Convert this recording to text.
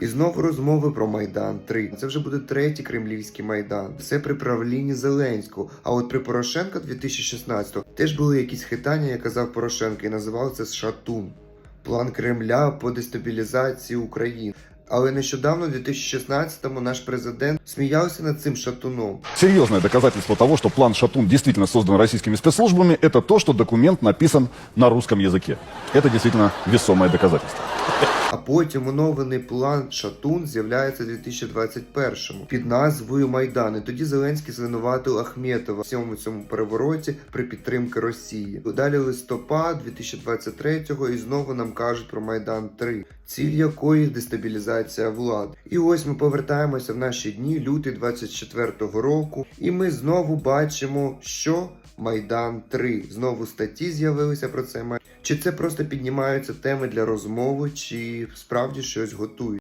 І знову розмови про Майдан 3. Це вже буде третій кремлівський майдан. Все при правлінні Зеленського. А от при Порошенка 2016-го теж були якісь хитання, як казав Порошенко, і називав це Шатун. План Кремля по дестабілізації України. Але нещодавно, в 2016-му, наш президент сміявся над цим шатуном. Серьезное доказательство того, что план «Шатун» действительно создан российскими спецслужбами, это то, что документ написан на русском языке. Это действительно весомое доказательство. Потім оновлений план Шатун з'являється у 2021-му під назвою Майдан. І тоді Зеленський звинуватив Ахметова в цьому цьому перевороті при підтримці Росії. Далі листопад 2023-го і знову нам кажуть про Майдан 3 ціль якої дестабілізація влади. І ось ми повертаємося в наші дні, лютий 24-го року, і ми знову бачимо, що Майдан 3. Знову статті з'явилися про це. Чи це просто піднімаються теми для розмови, чи справді щось готують?